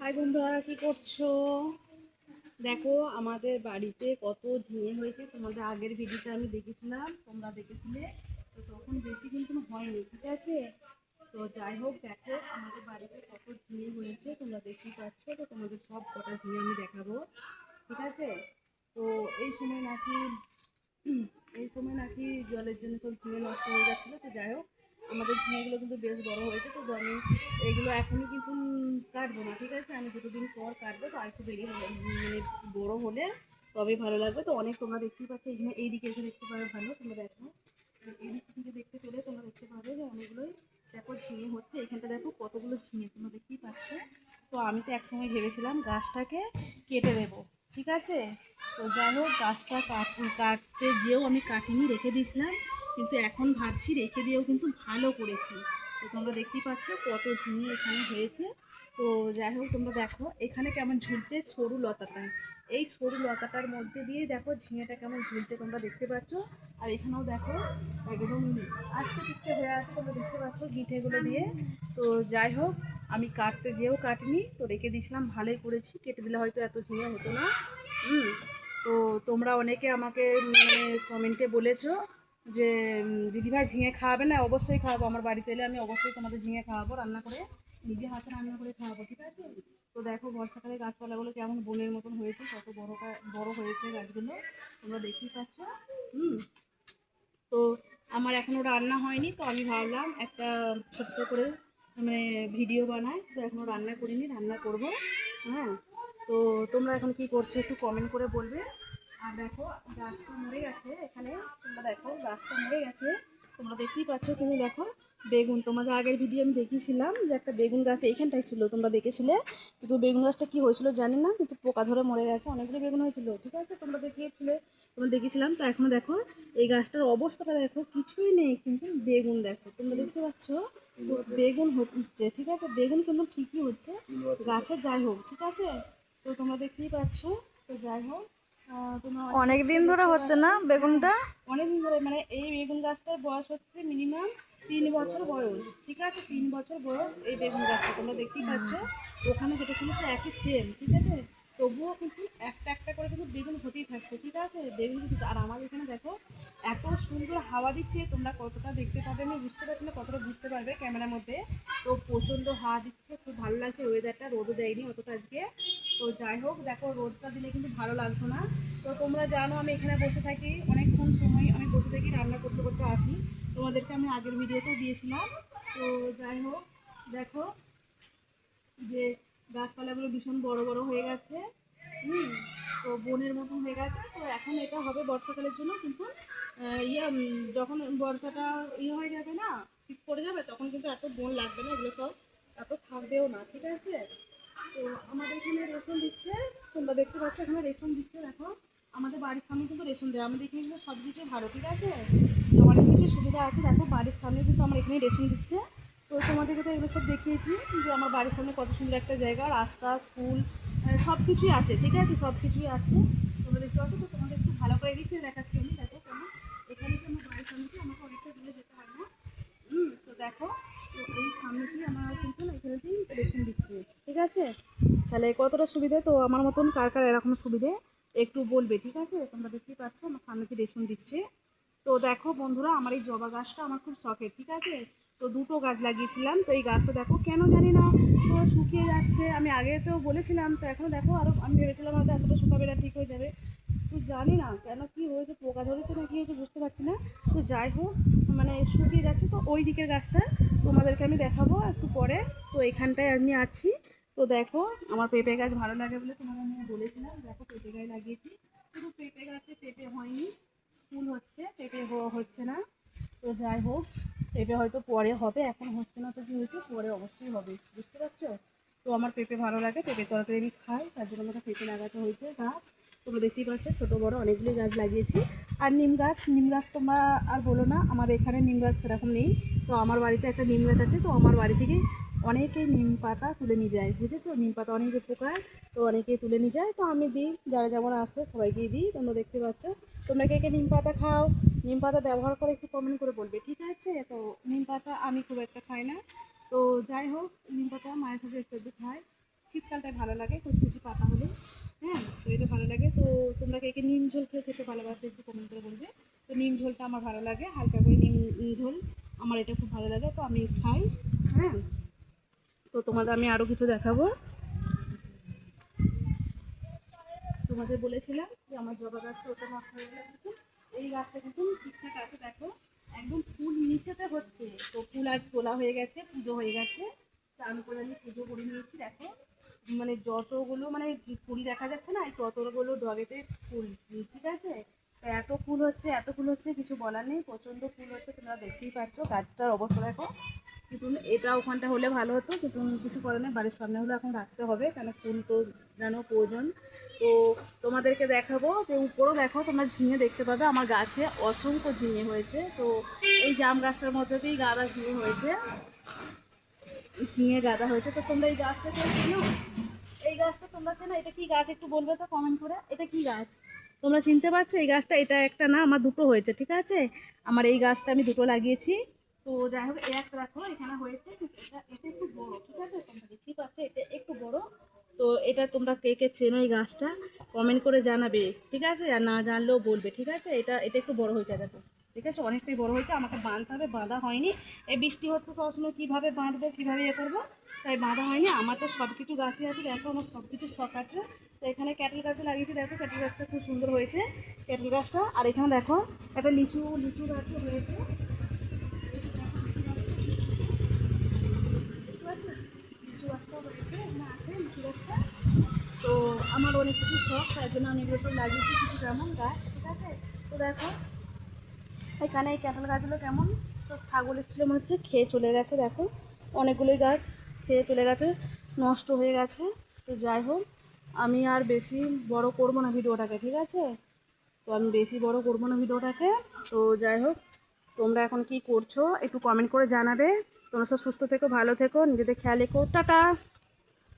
High বন্ধুরা, কি করছ? দেখো, আমাদের বাড়িতে কত ঝিঙে হয়েছে। তোমাদের আগের ভিডিওটা আমি দেখেছিলাম, তোমরা দেখেছিলে। তো তখন বেশি কিন্তু হয়নি, ঠিক আছে? তো যাই হোক, দেখো, আমাদের বাড়িতে কত ঝিঙে হয়েছে। তোমরা দেখতেই পাচ্ছ, তো তোমাদের সব কটা ঝিঙে আমি দেখাবো, ঠিক আছে? তো এই সময় নাকি, এই সময় নাকি জলের জন্য সব ঝিঙে নষ্ট হয়ে যাচ্ছিল, তো যাই হোক আমাদের ঝিঙেগুলো কিন্তু বেশ বড় হয়েছে, তো আমি এগুলো এখনই কিন্তু কাটবো না, ঠিক আছে? আমি দুটো দিন পর কাটবো, তো আরেকটু বেরিয়ে হলে মানে বড়ো হলে তবেই ভালো লাগবে। তো অনেক তোমরা দেখতেই পাচ্ছ, এখানে এইদিকে এসে দেখতে পাবে ভালো, তোমরা দেখো। এই দিক থেকে দেখতে পেলে তোমরা দেখতে পাবে যে অনেকগুলোই দেখো ঝিঙে হচ্ছে। এখানটা দেখো কতগুলো ঝিঙে, তোমরা দেখতেই পাচ্ছ। তো আমি তো একসময় ভেবেছিলাম গাছটাকে কেটে দেবো, ঠিক আছে? তো যাই হোক, গাছটা কাট, কাটতে যেও আমি কাটিনি, রেখে দিয়েছিলাম। কিন্তু এখন ভাবছি রেখে দিয়েও কিন্তু ভালো করেছি। তো তোমরা দেখতেই পাচ্ছ কত ঝিঙে এখানে হয়েছে। তো যাই হোক, তোমরা দেখো, এখানে কেমন ঝুলছে সরু লতাটা। এই সরু লতাটার মধ্যে দিয়ে দেখো ঝিঙেটা কেমন ঝুলছে, তোমরা দেখতে পাচ্ছ। আর এখানেও দেখো একদম আস্তে পিস্তে হয়ে আছে, তোমরা দেখতে পাচ্ছ গিঠেগুলো দিয়ে। তো যাই হোক, আমি কাটতে যেও কাটিনি, তো রেখে দিয়েছিলাম, ভালোই করেছি। কেটে দিলে হয়তো এত ঝিঙে হতো না। তো তোমরা অনেকে আমাকে মানে কমেন্টে বলেছ যে দিদিভাই ঝিঙে খাওয়াবে না, অবশ্যই খাওয়াবো। আমার বাড়িতে এলে আমি অবশ্যই তোমাদের ঝিঙে খাওয়াবো, রান্না করে, নিজে হাতে রান্না করে খাওয়াবো, ঠিক আছে? তো দেখো, বর্ষাকালে গাছপালাগুলো কেমন বনের মতন হয়েছে, কত বড় বড় হয়েছে গাছগুলো। তোমরা দেখতেই পাচ্ছ, হুম? তো আমার এখনও রান্না হয়নি, তো আমি ভাবলাম একটা ছোট্ট করে মানে ভিডিও বানাই। তো এখনও রান্না করিনি, রান্না করব হ্যাঁ? তো তোমরা এখন কি করছ, একটু কমেন্ট করে বলবে। আর দেখো, গাছটা মরে গেছে এখানে। তোমরা দেখো, গাছটা মরে গেছে। তোমরা দেখতেই পাচ্ছ কিন্তু দেখো, বেগুন। তোমাদের আগের ভিডিও আমি দেখিয়েছিলাম যে একটা বেগুন গাছ এইখানটাই ছিল, তোমরা দেখেছিলে। কিন্তু বেগুন গাছটা কি হয়েছিল জানি না, কিন্তু পোকা ধরে মরে গেছে। অনেকগুলো বেগুন হয়েছিল। ঠিক আছে, তোমরা দেখিয়েছিলে, তোমরা দেখেছিলাম তো এখনও দেখো, এই গাছটার অবস্থাটা দেখো, কিছুই নেই কিন্তু বেগুন দেখো। তোমরা দেখতে পাচ্ছ, তো বেগুন হচ্ছে ঠিক আছে, বেগুন কিন্তু ঠিকই হচ্ছে গাছে যাই হোক, ঠিক আছে? তো তোমরা দেখতেই পাচ্ছ, তো যাই হোক। অনেক দিন ধরে হচ্ছে না বেগুনটা? অনেকদিন ধরে মানে এই বেগুন গাছটার বয়স হচ্ছে মিনিমাম তিন বছর বয়স, ঠিক আছে? তিন বছর বয়স এই বেগুন গাছটা, তোমরা দেখতেই পাচ্ছ। ওখানে যেটা ছিল সে একই সেম ঠিক আছে? তবুও কিন্তু একটা একটা করে কিন্তু বেগুন হতেই থাকছে, ঠিক আছে? বেগুন কিন্তু, আর আমার এখানে দেখো, এত সুন্দর হাওয়া দিচ্ছে, তোমরা কতটা দেখতে পাবে আমি বুঝতে পারছি না, কতটা বুঝতে পারবে ক্যামেরার মধ্যে। তো প্রচণ্ড হাওয়া দিচ্ছে, খুব ভালো লাগছে ওয়েদারটা রোদও দেয়নি অতটা আজকে। তো যাই হোক, দেখো, রোদটা দিলে কিন্তু ভালো লাগতো না। তো তোমরা জানো, আমি এখানে বসে থাকি, অনেকক্ষণ সময় আমি বসে থাকি রান্না করতে করতে আসি। তোমাদেরকে আমি আগের ভিডিওতেও দিয়েছিলাম। তো যাই হোক, দেখো যে গাছপালাগুলো ভীষণ বড় বড় হয়ে গেছে। হুম, তো বনের মতন হয়ে গেছে। তো এখন এটা হবে বর্ষাকালের জন্য, কিন্তু ইয়ে যখন বর্ষাটা ইয়ে হয়ে যাবে না, শীত পড়ে যাবে, তখন কিন্তু এত বন লাগবে না, এগুলো সব এত থাকবেও না, ঠিক আছে? তো আমাদের এখানে রেশন দিচ্ছে, তোমরা দেখতে পাচ্ছ এখানে রেশন দিচ্ছে, দেখো। আমাদের বাড়ির সামনে কিন্তু রেশন দেয় আমাদের এখানে কিন্তু সব কিছু ভালো, ঠিক আছে? তো অনেক কিছু সুবিধা আছে, দেখো, বাড়ির সামনে কিন্তু আমার এখানে রেশন দিচ্ছে। তো তোমাদেরকে তো এগুলো সব দেখিয়েছি যে আমার বাড়ির সামনে কত সুন্দর একটা জায়গা, রাস্তা স্কুল সব কিছুই আছে, ঠিক আছে? সব কিছুই আছে। তোমরা দেখতে পাচ্ছ, তো তোমাদের একটু ভালো করে দিচ্ছে দেখাচ্ছি আমি, দেখো কেমন। এখানে তো আমার বাড়ির সামনে আমাকে অনেকটা দূরে যেতে হয় না? হুম, তো দেখো, তো এই সামনেতেই আমার কিন্তু এখানেতেই রেশন দিচ্ছে ঠিক আছে? তাহলে কতটা সুবিধে? তো আমার মতন কার কার এরকম সুবিধে? একটু বলবে, ঠিক আছে? তোমরা দেখতেই পাচ্ছ, আমার সামনে সামনেতে রেশন দিচ্ছে। তো দেখো বন্ধুরা, আমার এই জবা গাছটা আমার খুব শখের, ঠিক আছে? তো দুটো গাছ লাগিয়েছিলাম। তো এই গাছটা দেখো কেন জানি না তো শুকিয়ে যাচ্ছে। আমি আগে তো বলেছিলাম, তো এখনও দেখো আরও আমি ভেবেছিলাম হয়তো এতটা শুকাবে না, ঠিক হয়ে যাবে। তো জানি না কেন কি হয়েছে, পোকা ধরেছে না কি হয়েছে বুঝতে পারছি না। তো যাই হোক মানে শুকিয়ে যাচ্ছে। তো ওই দিকের গাছটা তোমাদেরকে আমি দেখাবো একটু পরে। তো এখানটায় আমি আছি। তো দেখো, আমার পেঁপে গাছ ভালো লাগে বলে তোমাকে আমি বলেছিলাম। দেখো পেঁপে গাছ লাগিয়েছি। শুধু পেঁপে গাছে পেঁপে হয়নি, ফুল হচ্ছে, পেঁপে হচ্ছে না। তো যাই হোক, পেঁপে হয়তো পরে হবে, এখন হচ্ছে না তো কি হয়েছে পরে অবশ্যই হবে, বুঝতে পারছ? তো আমার পেঁপে ভালো লাগে, পেঁপে তরকারি আমি খাই, তার জন্য আমাকে পেঁপে লাগাতে হয়েছে গাছ। তোমরা দেখতেই পাচ্ছ, ছোটো, বড় অনেকগুলি গাছ লাগিয়েছি। আর নিম গাছ নিম গাছ তোমরা আর বলো না, আমার এখানে নিম গাছ সেরকম নেই। তো আমার বাড়িতে একটা নিম গাছ আছে, তো আমার বাড়ি থেকে অনেকেই নিম পাতা তুলে নিয়ে যায়, বুঝেছ? নিম পাতা অনেক উপকার তো অনেকেই তুলে নিয়ে যায়। তো আমি দিই, যারা যেমন আসে সবাইকেই দিই, তোমরা দেখতে পাচ্ছ। তোমরা কে কে নিম পাতা খাও? নিম পাতা ব্যবহার করে একটু কমেন্ট করে বলবে। ঠিক আছে? তো নিম পাতা আমি খুব একটা খাই না। তো যাই হোক, নিম পাতা মায়ের সাথে একটু একটু খাই। শীতকালটায় ভালো লাগে, কুচকুচি পাতা হলে। হ্যাঁ তো এটা ভালো লাগে। তো তোমরা কে কে নিম ঝোল খেয়ে খেতে ভালোবাসে একটু কমেন্ট করে বলবে। তো নিম ঝোলটা আমার ভালো লাগে, হালকা করে নিম ঝোল আমার এটা খুব ভালো লাগে, তো আমি খাই। হ্যাঁ তো তোমাদের আমি আরও কিছু দেখাবো। তোমাদের বলেছিলাম যে আমার জবা গাছটা ওটা কিন্তু এই গাছটা কিন্তু ঠিকঠাক আছে, দেখো। একদম ফুল নিচেতে হচ্ছে। তো ফুল আর তোলা হয়ে গেছে, পুজো হয়ে গেছে। চান করে আমি পুজো করে নিয়েছি, দেখো। মানে যতগুলো মানে ফুল দেখা যাচ্ছে না ততগুলো ডগেতে ফুল ঠিক আছে? তো এত ফুল হচ্ছে, এত ফুল হচ্ছে, কিছু বলার নেই। প্রচণ্ড ফুল হচ্ছে, তোমরা দেখতেই পাচ্ছ, গাছটার অবস্থা দেখো। কিন্তু এটা ওখানটা হলে ভালো হতো, কিন্তু কিছু করে নেই, বাড়ির সামনে হলে এখন রাখতে হবে, কেন ফুল তো যেন প্রয়োজন। তো তোমাদেরকে দেখাবো যে উপরেও দেখো, তোমরা ঝিঙে দেখতে পাবে, আমার গাছে অসংখ্য ঝিঙে হয়েছে, তো এই জাম গাছটার মধ্যে দিয়েই গাঁদা ঝিঙে হয়েছে। ঝিঙে গাঁদা হয়েছে, তো তোমরা এই গাছটা চেনো? এই গাছটা তোমরা চেনো? এটা কি গাছ একটু বলবে তো কমেন্ট করে? এটা কি গাছ? তোমরা চিনতে পারছ? এই গাছটা, এটা একটা না, আমার দুটো হয়েছে, ঠিক আছে? আমার এই গাছটা আমি দুটো লাগিয়েছি। তো যাই হোক এই একটা রাখো এখানে হয়েছে এটা এটা একটু বড়, ঠিক আছে? তোমরা দেখতেই পাচ্ছ, এটা একটু বড়। তো এটা তোমরা কে কে চেনো এই গাছটা কমেন্ট করে জানাবে, ঠিক আছে? আর না জানলেও বলবে, ঠিক আছে? এটা এটা একটু বড় হয়েছে, দেখো। ঠিক আছে? অনেকটাই বড় হয়েছে, আমাকে বাঁধতে হবে, বাঁধা হয়নি। এই বৃষ্টি হচ্ছে সবসময় কীভাবে বাঁধবো, কীভাবে ইয়ে করব, তাই বাঁধা হয়নি। আমার তো সব কিছু গাছই আছে, দেখো, আমার সব কিছু শখ আছে। তো এখানে ক্যাটেল গাছও লাগিয়েছি, দেখো, ক্যাটেল গাছটা খুব সুন্দর হয়েছে, ক্যাটেল গাছটা। আর এখানে দেখো, একটা লিচু লিচু গাছও হয়েছে লিচু গাছটাও হয়েছে এখানে আছে তো আমার অনেক কিছু শখ, তাই জন্য আমি এগুলো লাগিয়েছি কিছু কেমন গাছ, ঠিক আছে? তো দেখো, এখানে এই ক্যাটেল গাছগুলো কেমন? সব ছাগল এসেছিল মনে হচ্ছে, খেয়ে চলে গেছে, দেখো। অনেকগুলোই গাছ খেয়ে চলে গেছে, নষ্ট হয়ে গেছে। তো যাই হোক, আমি আর বেশি বড় করব না ভিডিওটাকে, ঠিক আছে? তো আমি বেশি বড় করব না ভিডিওটাকে। তো যাই হোক, তোমরা এখন কি করছ, একটু কমেন্ট করে জানাবে। তোমরা সব সুস্থ থেকো, ভালো থেকো, নিজেদের খেয়াল রেখো। টাটা!